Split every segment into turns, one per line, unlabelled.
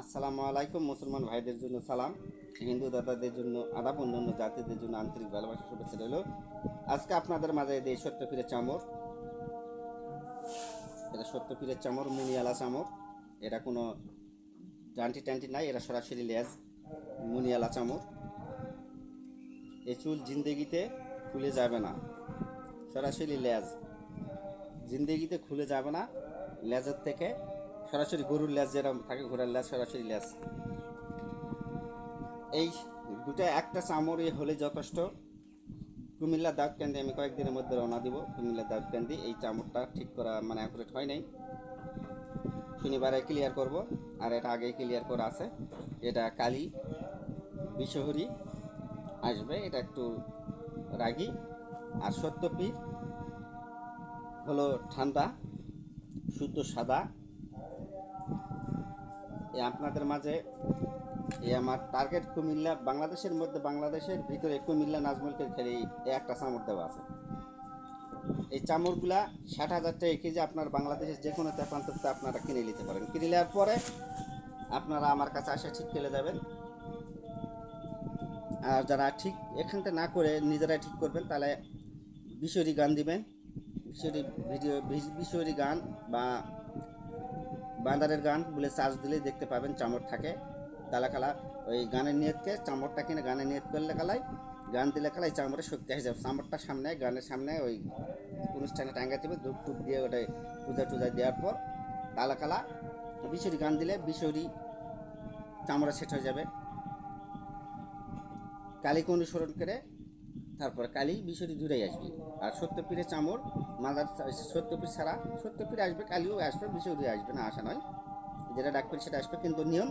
আসসালামু আলাইকুম, মুসলমান ভাইদের জন্য সালাম, হিন্দু দাদাদের জন্য আদাব, অন্যান্য জাতিদের জন্য আন্তরিক ভালোবাসা, শুভেচ্ছা রইল। আজকে আপনাদের মাঝে এই সত্যপীরের চামর। এটা সত্যপীরের চামর, মুনিয়ালা চামর। এটা কোনো ডান্টি টান্টি নাই, এটা সরাসরি লেজ, মুনিয়ালা চামর। এই চুল জিন্দেগিতে খুলে যাবে না, সরাসরি লেজ। জিন্দেগিতে খুলে যাবে না, লেজের থেকে সরাসরি গরুর লেজ যেরকম থাকে, ঘোড়ার লেজ সরাসরি লেজ এই দুটা একটা চামড়ি হলে যথেষ্ট। কুমিল্লা দাগ ক্যান্দি আমি কয়েকদিনের মধ্যে রওনা দিব। কুমিল্লা দাউদকান্দি এই চামড়টা ঠিক করা মানে অ্যাকুরেট হয় নাই। শনিবারে ক্লিয়ার করব, আর এটা আগেই ক্লিয়ার করা আছে। এটা কালি, বিশহরি, আসবে, এটা একটু রাগি। আর সত্যপি হলো ঠান্ডা, শুদ্ধ সাদা। আপনাদের মাঝে এই আমার টার্গেট কুমিল্লা, বাংলাদেশের মধ্যে বাংলাদেশের ভিতরে কুমিল্লা নাজমুলকে খেলে একটা চামড় দেওয়া আছে। এই চামড়গুলা ষাট হাজার টাকা কেজি আপনার বাংলাদেশের যে কোনো তেপান্তরতে আপনারা কিনে নিতে পারেন। কিনে নেওয়ার পরে আপনারা আমার কাছে আসে ঠিক কেলে যাবেন। আর যারা ঠিক এখানটা না করে নিজেরাই ঠিক করবেন, তাহলে বিশরি গান দিবেন। বিশরি ভিডিও বিশরি গান বা বান্দারের গান, বলে চার্জ দিলে দেখতে পাবেন চামড় থাকে তালা খালা। ওই গানের নিয়তকে চামড়টা কিনে গানের নিয়ত করলে কালাই গান দিলে কালাই চামড়ের শক্তি হয়ে যাবে। চামড়টার সামনে, গানের সামনে ওই অনুষ্ঠানে টাঙ্গা দেবে ধূপ টুপ দিয়ে ওটাই পূজা টুজা দেওয়ার পর তালা কালা বিশরি গান দিলে বিশরি চামড়া সেট হয়ে যাবে। কালীকে অনুসরণ করে তারপর কালী বিশরি দূরেই আসবে। আর সত্যপীরের চামড় মাদার সত্যপীর ছাড়া সত্যপীর আসবে, কালীও আসবে বিশরি আসবে, না আসা নয়। যেটা ডাকপীর সেটা আসবে, কিন্তু নিয়ম,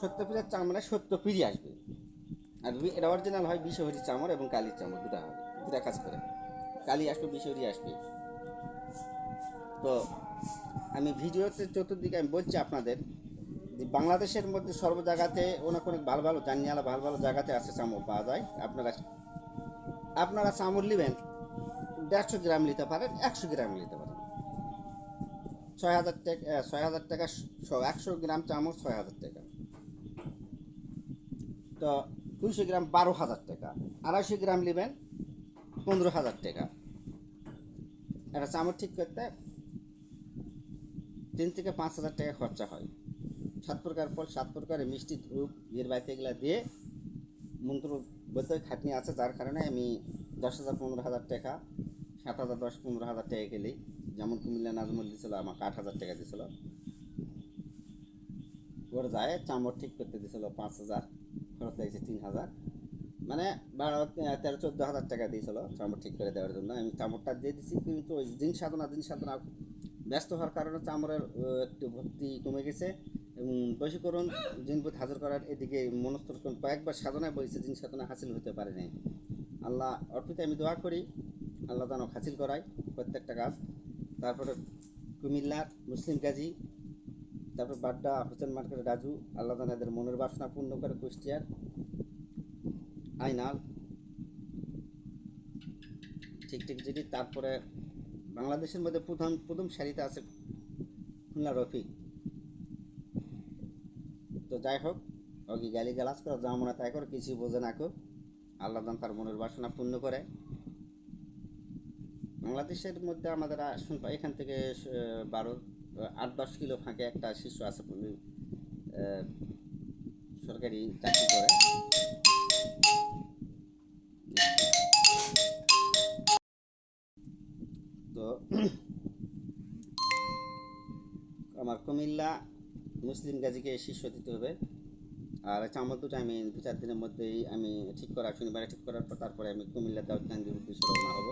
সত্যপীরের চামড়ে সত্যপীরই আসবে। আর এটা অরিজিনাল হয় বিশহরি চামড় এবং কালীর চামড়, দুটা হবে, দুটা কাজ করে। কালি আসবে বিশহরি আসবে। তো আমি ভিডিওতে চতুর্দিকে আমি বলছি আপনাদের যে বাংলাদেশের মধ্যে সর্ব জায়গাতে অনেক অনেক ভালো ভালো জানিয়ালা ভালো ভালো জায়গাতে আছে চামড় পাওয়া যায়। আপনারা আপনারা চামড় নেবেন দেড়শো গ্রাম নিতে পারেন, একশো গ্রাম নিতে পারেন। ছয় হাজার টাকা ছয় হাজার টাকা একশো গ্রাম চামড় ছয় হাজার টাকা। তো দুইশো গ্রাম বারো হাজার টাকা, আড়াইশো গ্রাম নেবেন, পনেরো হাজার টাকা। একটা চামড় ঠিক করতে তিন থেকে পাঁচ হাজার টাকা খরচা হয়। সাত প্রকার ফল, সাত প্রকারের মিষ্টি ধূপ বিয়ের বাড়িতে এগুলো দিয়ে মন্ত্র বলতে খাটনি আছে, যার কারণে আমি দশ হাজার, পনেরো হাজার টাকা সাত হাজার দশ, পনেরো হাজার টাকা গেলেই যেমন কুমিল্লা নাজমল দিয়েছিল আমাকে আট হাজার টাকা দিয়েছিল ওর যায় চামড় ঠিক করতে দিয়েছিল পাঁচ হাজার। খরচ লেগেছে তিন হাজার। মানে বারো তেরো, চোদ্দ হাজার টাকা দিয়েছিল চামড় ঠিক করে দেওয়ার জন্য। আমি চামড়টা দিয়ে দিচ্ছি কিন্তু ওই দিন সাধনা দিন সাধনা ব্যস্ত হওয়ার কারণে চামড়ের একটু ভক্তি কমে গেছে। এবং বশীকরণ জিনপুত হাজির করার এদিকে মনস্থ কয়েকবার সাধনায় বলেছে জিন সাধনা হাসিল হতে পারে নাই। আল্লাহ অর্পিতে আমি দোয়া করি। আল্লাহ যেন হাসিল করায় প্রত্যেকটা কাজ তারপরে কুমিল্লার মুসলিম কাজী, তারপর বাড্ডা, হোসেন মার্কেট, রাজু, আল্লাহ যেন এদের মনের বাসনা পূর্ণ করে কুষ্টিয়ার আইনাল। ঠিক ঠিক যদি তারপরে বাংলাদেশের মধ্যে প্রধান, প্রথম সারিতে আছে খুলনা রফিক। তো যাই হোক, ওকে গালি গালাজ করে যা তাই করে কিছু বোঝে না কেউ। আল্লাহ তার মনের বাসনা পূর্ণ করে। বাংলাদেশের মধ্যে আমাদের এখান থেকে বারো আট, দশ কিলো ফাঁকে একটা শিশু আছে সরকারি চাকরি করে। তো আমার কুমিল্লা মুসলিম গাজীকে শিষ্য দিতে হবে। আর চামড় দুটো, আমি দু চার দিনের মধ্যেই আমি ঠিক করা, শনিবারে ঠিক করার পর তারপরে আমি কুমিল্লা দাউদকান্দির উদ্দেশ্যে রওনা হব।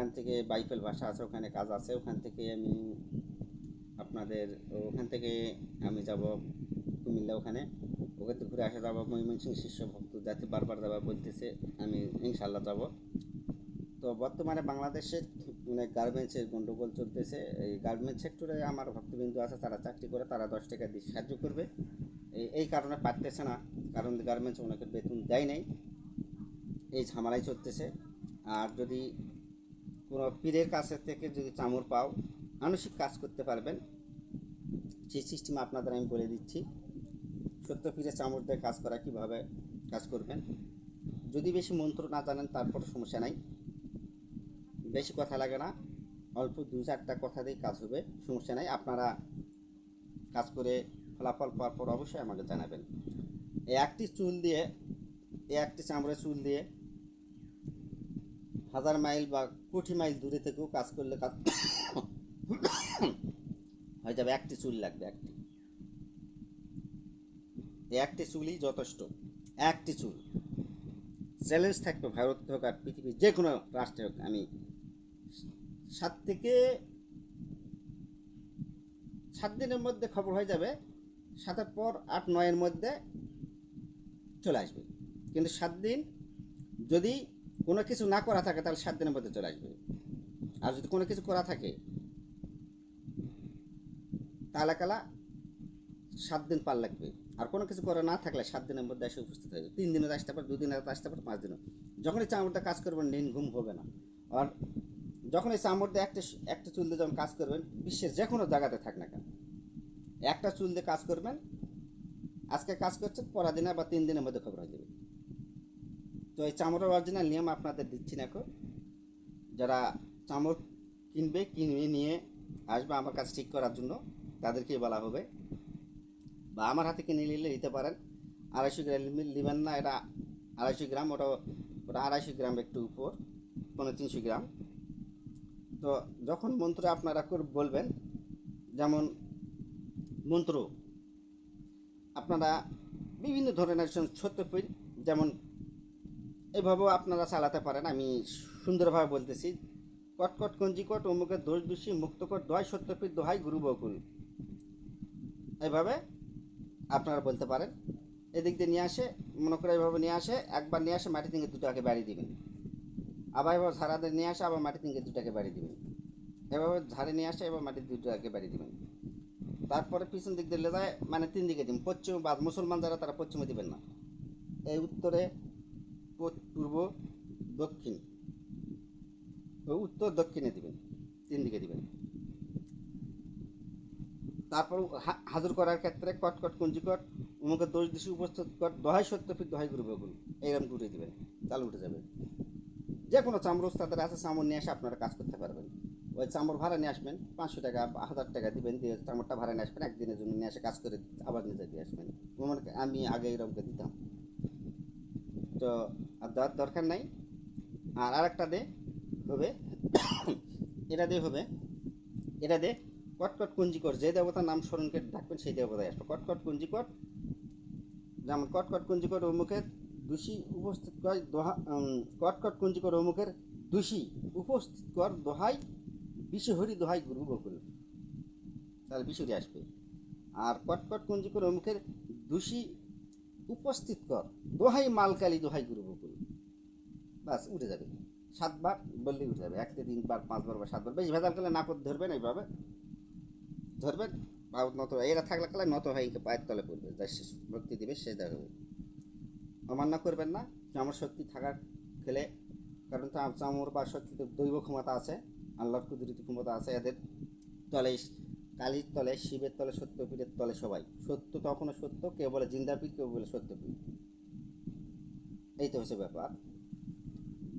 ওখান থেকে বাইফেল ভাষা আছে, ওখানে কাজ আছে, ওখান থেকে আমি আপনাদের, ওখান থেকে আমি যাব কুমিল্লা ওখানে। ওখান থেকে ঘুরে আসা যাব, ময়মনসিংহ শীর্ষ ভক্ত যাতে বারবার যাবা বলতেছে, আমি ইনশাল্লাহ যাব। তো বর্তমানে বাংলাদেশের মানে গার্মেন্টসের গণ্ডগোল চলতেছে। এই গার্মেন্টস সেক্টরে আমার ভক্তবিন্দু আছে, তারা চাকরি করে, তারা দশ টাকা দিয়ে সাহায্য করবে। এই এই কারণে পারতেছে না, কারণ গার্মেন্টস ওনাকে বেতন দেয় নাই। এই ঝামেলাই চলতেছে। আর যদি কোনো পীরের কাছে থেকে যদি চামড় পাও, মানসিক কাজ করতে পারবেন। সেই সিস্টেম আপনাদের আমি বলে দিচ্ছি। সত্য ফিরে চামড় দিয়ে কাজ করা কীভাবে কাজ করবেন? যদি বেশি মন্ত্র না জানেন তারপর সমস্যা নাই। বেশি কথা লাগে না। অল্প দু চারটা কথা দিয়ে কাজ হবে, সমস্যা নাই। আপনারা কাজ করে ফলাফল পাওয়ার পর অবশ্যই আমাকে জানাবেন। এই একটি চুল দিয়ে, এই একটি চামড়ার চুল দিয়ে হাজার মাইল বা কোটি মাইল দূরে থেকেও কাজ করলে কাজ হয়ে যাবে একটি চুল লাগবে, একটি। একটি চুলই যথেষ্ট। একটি চুল। চ্যালেঞ্জ থাকবে ভারত হোক আর পৃথিবীর যে কোনো রাষ্ট্রে হোক। আমি সাত থেকে সাত দিনের মধ্যে খবর হয়ে যাবে, সাতের পর আট, নয়ের মধ্যে চলে আসবে। কিন্তু সাত দিন যদি কোনো কিছু না করা থাকে, তাহলে সাত দিনের মধ্যে চলে আসবে। আর যদি কোনো কিছু করা থাকে, তাহলে কালা সাত দিন পার লাগবে। আর কোনো কিছু করা না থাকলে সাত দিনের মধ্যে এসে উপস্থিত হয়ে যাবে। তিন দিনে আসতে পারে দুদিনে আসতে পারে, পাঁচ দিনও যখনই চামড়টা কাজ করবেন নিন ঘুম হবে না। আর যখন এই চামড় একটা একটা চুল দিয়ে যখন কাজ করবেন, বিশ্বের যে কোনো জায়গাতে থাক না কেন। একটা চুল দিয়ে কাজ করবেন, আজকে কাজ করছেন, পরের দিনে বা তিন দিনের মধ্যে খবর হয়ে যাবে। তো এই চামড়ের অরিজিনাল নিয়ম আপনাদের দিচ্ছি না এখন। যারা চামড় কিনবে, কিনে নিয়ে আসবে আমার কাছে ঠিক করার জন্য, তাদেরকেই বলা হবে। বা আমার হাতে কিনে নিলে নিতে পারেন। আড়াইশো গ্রাম নেবেন না, এটা আড়াইশো গ্রাম, ওটা ওটা আড়াইশো গ্রাম একটু উপর, পনেরো তিনশো গ্রাম। তো যখন মন্ত্র আপনারা বলবেন, যেমন মন্ত্র, আপনারা বিভিন্ন ধরনের ছোট্ট সত্যপীর যেমন এভাবেও আপনারা চালাতে পারেন, আমি সুন্দরভাবে বলতেছি। কটকট কঞ্জিকট অমুকের দোষ দোষী মুক্তকট দোহাই সত্যপীর দোহাই গুরু বকুল এইভাবে আপনারা বলতে পারেন। এদিক দিয়ে নিয়ে আসে, মনে করে এইভাবে নিয়ে আসে, একবার নিয়ে আসে, মাটি থেকে দুটাকে বাড়ি দিবেন। আবার এবার ঝাড়াতে নিয়ে আসে, আবার মাটি থেকে দুটাকে বাড়ি দিবেন। এভাবে ঝাড়ে নিয়ে আসে এবার মাটির দুটাকে বাড়ি দিবেন। তারপরে পিছন দিক দিলে যায় মানে তিন দিকে দিবেন। পশ্চিম বা মুসলমান যারা, তারা পশ্চিমে দিবেন না। এই উত্তরে পূর্ব, দক্ষিণ উত্তর, দক্ষিণে দিবেন, তিন দিকে দিবেন। তারপর হাজুর করার ক্ষেত্রে কটকট কুঞ্জিকট উমুকে দোষ দিশি উপস্থিত কর দহাই সত্যপিক দহাই গুরু বগুল এইরকম ঘুরে দিবেন, তাহলে উঠে যাবে। যে কোনো চামড় তাদের আছে, চামড় নিয়ে এসে আপনারা কাজ করতে পারবেন। ওই চামড় ভাড়া নিয়ে আসবেন, পাঁচশো টাকা, হাজার টাকা দিবেন, দিয়ে চামড়টা ভাড়া নিয়ে আসবেন, একদিনের জন্য নিয়ে এসে কাজ করে আবার নিজে দিয়ে আসবেন। আমি আগে এরকমকে দিতাম। তো আর দেওয়ার দরকার নাই। আর আরেকটা দে, হবে। এটা দিয়ে হবে। এটা দে, কটকট কুঞ্জিকর যে দেবতার নাম স্মরণকে ডাকবেন, সেই দেবতায় আসবে। কটকট কুঞ্জিকর যেমন কটকট কুঞ্জিকর অমুকের দোষী উপস্থিত কর, দোহা কটকট কুঞ্জিকর অমুকের দোষী উপস্থিত কর, দোহাই বিশ্বহরি দোহাই গুরু বকুল তাহলে বিশুরি আসবে। আর কটকট কুঞ্জিকর অমুকের দোষী উপস্থিত কর, দোহাই মালকালি, দোহাই গুরু বাস উঠে যাবে। সাতবার বললেই উঠে যাবে। একটা তিনবার, পাঁচবার বা সাতবার, বেশি ভেজাল করলে না করতে ধরবেন এইভাবে। ধরবেন পা নত এরা থাকলে কালে নত হয় পায়ের তলে পড়বে। যা শেষ ভক্তি দিবে সে দেখাবে অমান্য করবেন না চামর শক্তি থাকার খেলে, কারণ চা- চামর বা শক্তিতে দৈব ক্ষমতা আছে আল্লাহর কুদরতি ক্ষমতা আছে এদের। তলে কালীর তলে, শিবের তলে সত্যপীরের তলে সবাই। সত্য তখনও সত্য, কেউ বলে জিন্দাপীর কেউ বলে সত্যপীর এই তো হচ্ছে ব্যাপার।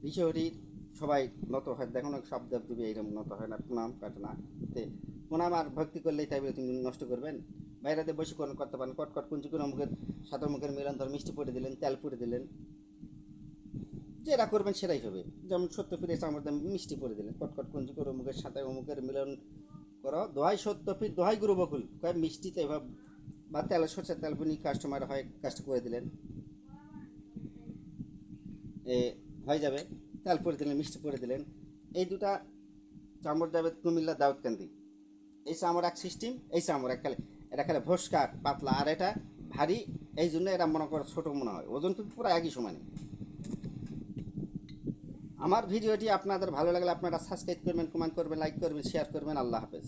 বিশ্বহরির সবাই নত হয় দেখুন সব দেব এইরকম নত হয় না, প্রণাম কাটে না। তে প্রণাম আর ভক্তি করলেই তাই বলে তুমি নষ্ট করবেন। বাইরেতে বসে করে করতে পারেন কটকট কুঞ্চি করে মুখের সাঁতার মুখের মিলন ধর, মিষ্টি পড়ে দিলেন, তেল পড়ে দিলেন। যেটা করবেন সেটাই হবে। যেমন সত্য ফিরে আমার মিষ্টি পড়ে দিলেন কটকট কুঞ্চি করে মুখের সাথে অমুকের মিলন করো। দোহাই সত্য ফির দোহাই গুরু বকুল, কয় মিষ্টিতে এভাবে বা তেল, সরষের তেল বুনি কাস্টমার হয় কাজটা করে দিলেন। এ হয়ে যাবে। তেল পরে দিলেন, মিষ্টি পরে দিলেন। এই দুটা চামড় যাবে কুমিল্লা দাউদকান্দি। এই চামড় এক সিস্টেম এই চামড় এক খালে, এটা খালে ভস্কার পাতলা, আর এটা ভারী, এই জন্য এটা মনে করো ছোটো মনে হয়। ওজন কিন্তু পুরো একই সমানে। আমার ভিডিওটি আপনাদের ভালো লাগলে আপনারা সাবস্ক্রাইব করবেন কমেন্ট করবেন লাইক করবেন শেয়ার করবেন। আল্লাহ হাফেজ।